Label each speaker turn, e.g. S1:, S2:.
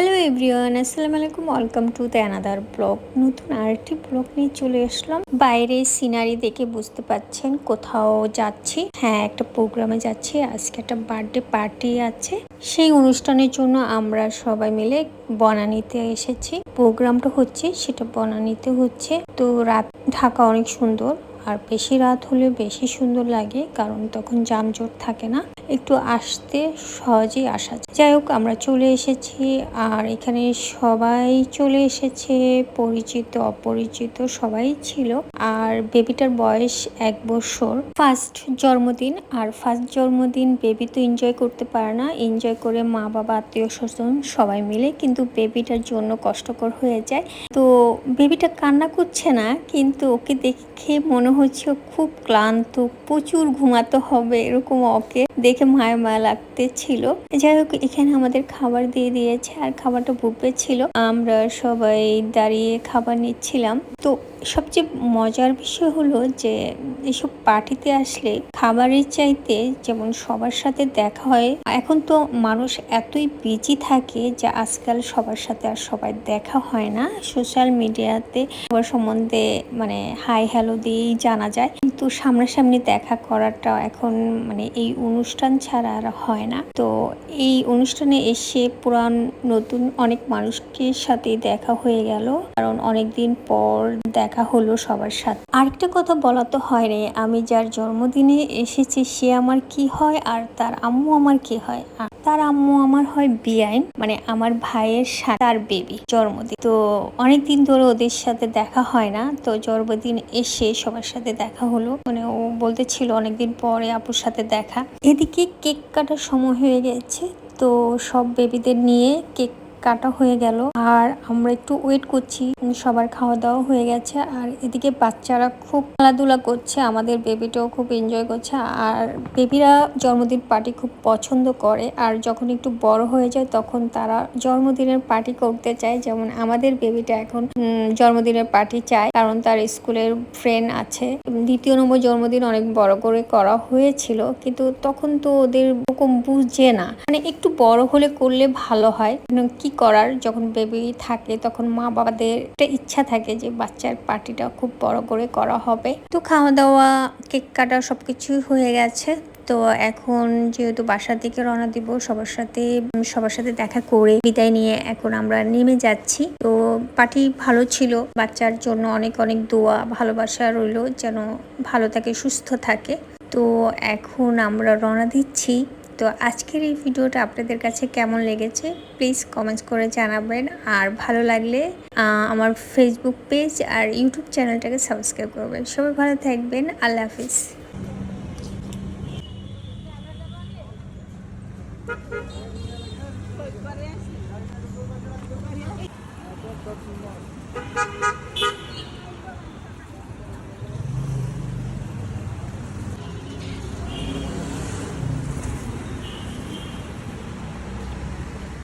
S1: Hello everyone আসসালামু আলাইকুম welcome to the another blog নতুন আরেকটি ব্লগ নিয়ে চলে আসলাম। বাইরে সিনারি দেখে বুঝতে পাচ্ছেন কোথাও যাচ্ছি। হ্যাঁ একটা প্রোগ্রামে যাচ্ছি। আজকে একটা বার্থডে পার্টি আছে। সেই অনুষ্ঠানের জন্য আমরা সবাই মিলে বনানীতে এসেছি। প্রোগ্রামটা হচ্ছে, সেটা বনানীতে হচ্ছে। তো রাত, ঢাকা অনেক সুন্দর। আর বেশি রাত হলে বেশি সুন্দর লাগে, কারণ তখন যানজট থাকে না। একটু আসতে সহজেই আসা যায়। যাই হোক, আমরা চলে এসেছি আর এখানে সবাই চলে এসেছে। পরিচিত, অপরিচিত সবাই ছিল। আর বেবিটার বয়স এক বছর। ফার্স্ট জন্মদিন, আর ফার্স্ট জন্মদিন বেবি তো এনজয় করতে পারে না। এনজয় করে মা, বাবা, আত্মীয়, স্বজন সবাই মিলে কিন্তু বেবিটার জন্য কষ্টকর হয়ে যায়। তো বেবিটা কান্না করছে না, কিন্তু ওকে দেখে মনে হচ্ছে খুব ক্লান্ত, প্রচুর ঘুমাতে হবে এরকম ওকে। দেখে মায়া লাগতে ছিল। যাই হোক, এখানে আমাদের খাবার দিয়ে দিয়েছে আর খাবারটা বুপে ছিল। আমরা সবাই দাঁড়িয়ে খাবার নিচ্ছিলাম। তো সবচেয়ে মজার বিষয় হলো যে, এসব পার্টিতে আসলে খাবারের চাইতে যেমন সবার সাথে দেখা হয়, এখন তো মানুষ এতই বিজি থাকে যে আজকাল সবার সাথে আর সবাই দেখা হয় না। সোশ্যাল মিডিয়াতে সবার সম্বন্ধে মানে হাই হ্যালো দিয়েই জানা যায়। কিন্তু সামনাসামনি দেখা করাটা এখন মানে এই অনুষ্ঠান ছাড়া আর হয় না। তো এই অনুষ্ঠানে এসে পুরান নতুন অনেক মানুষকে সাথে দেখা হয়ে গেল। কারণ অনেকদিন পর দেখা হলো সবার সাথে। আরেকটা কথা বলা তো হয় রে, আমি যার জন্মদিনে এসেছি সে আমার কি হয় আর তার আম্মু আমার কি হয়? তার আম্মু আমার হয় বিআইন মানে আমার ভাইয়ের তার বেবি জন্মদিন। তো অনেকদিন ধরে ওদের সাথে দেখা হয় না, তো জন্মদিন এসে সবার সাথে দেখা হলো। মানে ও বলতে ছিল অনেকদিন পরে আপুর সাথে দেখা। এদিকে কেক কাটার সময় হয়ে গেছে, তো সব বেবিদের নিয়ে কেক কাটা হয়ে গেল। আর আমরা একটু ওয়েট করছি। সবার খাওয়া দাওয়া হয়ে গেছে। আর এদিকে বাচ্চারা খুব খেলাধুলা করছে। আমাদের বেবিটাও খুব এনজয় করছে। আর বেবিরা জন্মদিন পার্টি খুব পছন্দ করে। আর যখন একটু বড় হয়ে যায়, তখন তারা জন্মদিনের পার্টি করতে চায়। যেমন আমাদের বেবিটা এখন জন্মদিনের পার্টি চায়। কারণ তার স্কুলের ফ্রেন্ড আছে। দ্বিতীয় নম্বর জন্মদিন অনেক বড় করে করা হয়েছিল। কিন্তু তখন তো ওদের ওরকম বুঝে না। মানে একটু বড় হলে করলে ভালো হয়। কি কি করার? যখন বেবি থাকে তখন মা বাবাদের একটা ইচ্ছা থাকে যে বাচ্চার পার্টিটা খুব বড় করে করা হবে। তো খাওয়া দাওয়া কেক কাটা সবকিছুই হয়ে গেছে। তো এখন যেহেতু বাসার দিকে রওনা দিব, সবার সাথে সবার সাথে দেখা করে বিদায় নিয়ে এখন আমরা নেমে যাচ্ছি। তো পার্টি ভালো ছিল, বাচ্চার জন্য অনেক অনেক দোয়া, ভালোবাসা রইল যেন ভালো থাকে, সুস্থ থাকে। তো এখন আমরা রওনা দিচ্ছি। তো আজকের এই ভিডিওটা আপনাদের কাছে কেমন লেগেছে? প্লিজ কমেন্টস করে জানাবেন। আর ভালো লাগলে আমার ফেসবুক পেজ আর ইউটিউব চ্যানেলটাকে সাবস্ক্রাইব করবেন। সবাই ভালো থাকবেন। আল্লাহ হাফিজ।